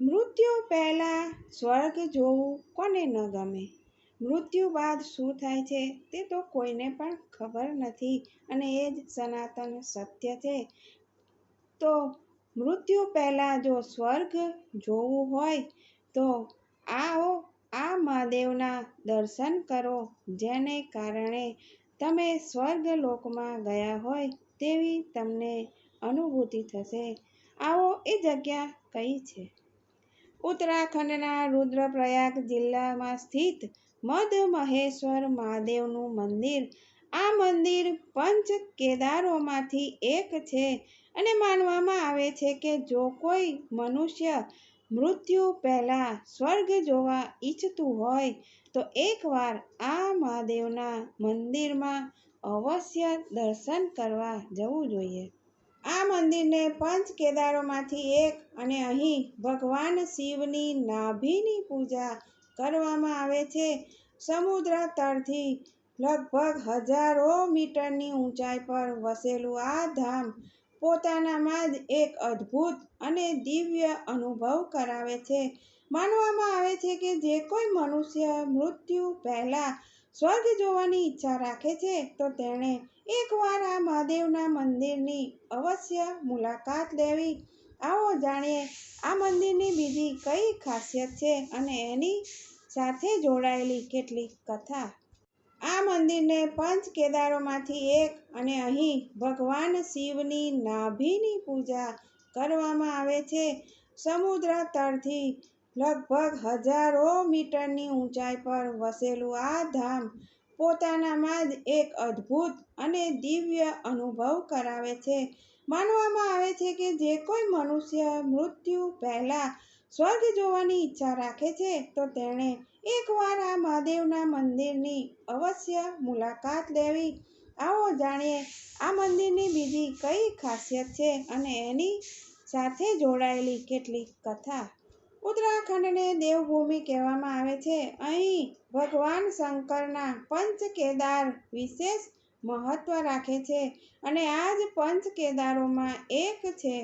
મૃત્યુ પહેલાં સ્વર્ગ જોવું કોને ન ગમે? મૃત્યુ બાદ શું થાય છે તે તો કોઈને પણ ખબર નથી અને એ જ સનાતન સત્ય છે. તો મૃત્યુ પહેલાં જો સ્વર્ગ જોવું હોય તો આવો આ મહાદેવના દર્શન કરો જેને કારણે તમે સ્વર્ગ લોકમાં ગયા હોય તેવી તમને અનુભૂતિ થશે. આવો એ જગ્યા કઈ છે? ઉત્તરાખંડના રુદ્રપ્રયાગ જિલ્લામાં સ્થિત મધ મહેશ્વર મહાદેવનું મંદિર. આ મંદિર પંચ કેદારોમાંથી એક છે અને માનવામાં આવે છે કે જો કોઈ મનુષ્ય મૃત્યુ પહેલાં સ્વર્ગ જોવા ઈચ્છતું હોય, તો એકવાર આ મહાદેવના મંદિરમાં અવશ્ય દર્શન કરવા જવું જોઈએ. આ મંદિરને પંચ કેદારોમાંથી એક અને અહીં ભગવાન શિવની નાભિની પૂજા કરવામાં આવે છે. સમુદ્ર તળથી લગભગ હજારો મીટરની ઊંચાઈ પર વસેલું આ ધામ પોતાનામાં જ એક અદ્ભુત અને દિવ્ય અનુભવ કરાવે છે. માનવામાં આવે છે કે જે કોઈ મનુષ્ય મૃત્યુ પહેલાં સ્વર્ગ જોવાની ઈચ્છા રાખે છે, તો તેણે એકવાર આ મહાદેવના મંદિરની અવશ્ય મુલાકાત લેવી. આવો જાણીએ, આ મંદિરની બીજી કઈ ખાસિયત છે અને એની સાથે જોડાયેલી કેટલીક કથા? આ મંદિરને પંચ કેદારોમાંથી એક અને અહીં ભગવાન શિવની નાભિની પૂજા કરવામાં આવે છે. સમુદ્ર તળથી લગભગ હજારો મીટરની ઊંચાઈ પર વસેલું આ ધામ પોતાનામાં જ એક અદ્ભુત અને દિવ્ય અનુભવ કરાવે છે. માનવામાં આવે છે કે જે કોઈ મનુષ્ય મૃત્યુ પહેલાં સ્વર્ગ જોવાની ઈચ્છા રાખે છે, તો તેણે એકવાર આ મહાદેવના મંદિરની અવશ્ય મુલાકાત લેવી. આવો જાણીએ, આ મંદિરની બીજી કઈ ખાસિયત છે અને એની સાથે જોડાયેલી કેટલીક કથા? ઉત્તરાખંડને દેવભૂમિ કહેવામાં આવે છે. અહીં ભગવાન શંકરના પંચ કેદાર વિશેષ મહત્વ રાખે છે અને આ જ પંચ કેદારોમાં એક છે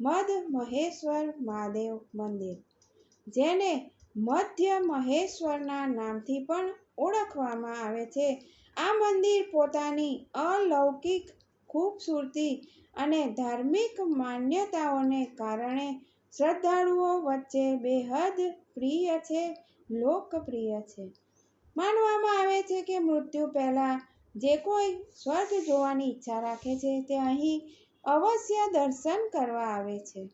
મધ મહેશ્વર મહાદેવ મંદિર, જેને મધ્ય મહેશ્વરના નામથી પણ ઓળખવામાં આવે છે. આ મંદિર પોતાની અલૌકિક, ખૂબસૂરતી અને ધાર્મિક માન્યતાઓને કારણે શ્રદ્ધાળુઓ વચ્ચે બેહદ પ્રિય છે, લોકપ્રિય છે. માનવામાં આવે છે કે મૃત્યુ પહેલાં જે કોઈ સ્વર્ગ જોવાની ઈચ્છા રાખે છે, તે અહીં અવશ્ય દર્શન કરવા આવે છે.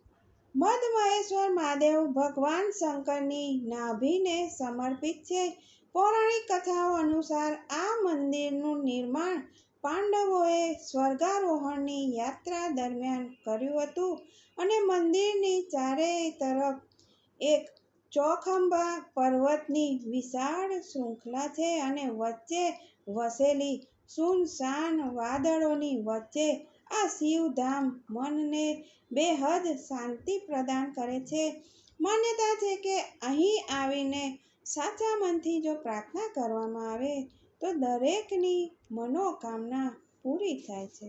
મધમહેશ્વર મહાદેવ ભગવાન શંકરની નાભિને સમર્પિત છે. પૌરાણિક કથાઓ અનુસાર આ મંદિરનું નિર્માણ પાંડવોએ સ્વર્ગારોહણની યાત્રા દરમિયાન કર્યું હતું અને મંદિરની ચારેય તરફ એક ચોખંબા પર્વતની વિશાળ શૃંખલા છે અને વચ્ચે વસેલી સુનસાન વાદળોની વચ્ચે આ શિવધામ મનને બેહદ શાંતિ પ્રદાન કરે છે. માન્યતા છે કે અહીં આવીને સાચા મનથી જો પ્રાર્થના કરવામાં આવે તો દરેકની મનોકામના પૂરી થાય છે.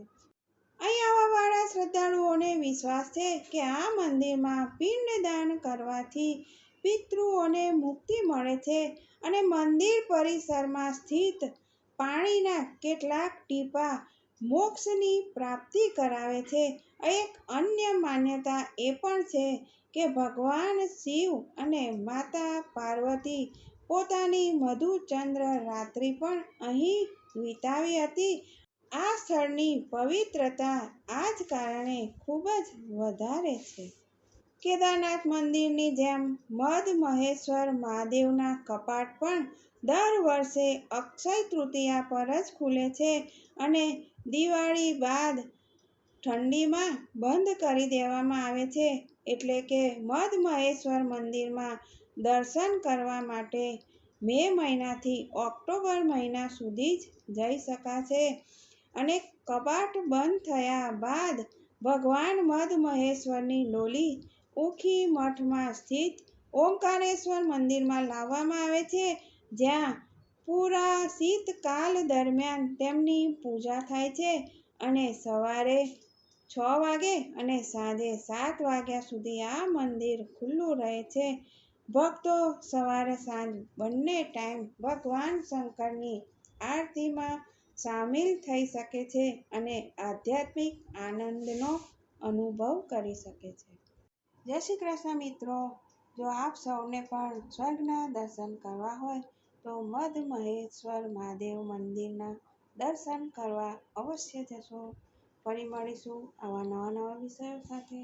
અહીં આવવાવાળા શ્રદ્ધાળુઓને વિશ્વાસ છે કે આ મંદિરમાં પિંડદાન કરવાથી પિતૃઓને મુક્તિ મળે છે અને મંદિર પરિસરમાં સ્થિત પાણીના કેટલાક ટીપા મોક્ષની પ્રાપ્તિ કરાવે છે. એક અન્ય માન્યતા એ પણ છે કે ભગવાન શિવ અને માતા પાર્વતી પોતાની મધુચંદ્ર રાત્રિ પણ અહીં વિતાવી હતી. આ સ્થળની પવિત્રતા આ જ કારણે ખૂબ જ વધારે છે. કેદારનાથ મંદિરની જેમ મધ મહેશ્વર મહાદેવના કપાટ પણ દર વર્ષે અક્ષય તૃતીયા પર જ ખુલે છે અને દિવાળી બાદ ઠંડીમાં બંધ કરી દેવામાં આવે છે. એટલે કે મધ મહેશ્વર મંદિરમાં દર્શન કરવા માટે મે મહિનાથી ઓક્ટોબર મહિના સુધી જ જઈ શકાશે. અને કપાટ બંધ થયા બાદ ભગવાન મધ મહેશ્વરની લોલી ઉખી મઠમાં સ્થિત ઓમકારેશ્વર મંદિરમાં લાવવામાં આવે છે, જ્યાં પૂરા શીતકાલ દરમિયાન તેમની પૂજા થાય છે. અને સવારે છ વાગે અને સાંજે સાત વાગ્યા સુધી આ મંદિર ખુલ્લું રહે છે. ભક્તો સવારે સાંજ બંને ટાઈમ ભગવાન શંકરની આરતીમાં સામેલ થઈ શકે છે અને આધ્યાત્મિક આનંદનો અનુભવ કરી શકે છે. જય શ્રી કૃષ્ણ મિત્રો. જો આપ સૌને પણ સ્વર્ગના દર્શન કરવા હોય તો મધ મહેશ્વર મહાદેવ મંદિરના દર્શન કરવા અવશ્ય જશો. ફરી મળીશું આવા નવા નવા વિષયો સાથે.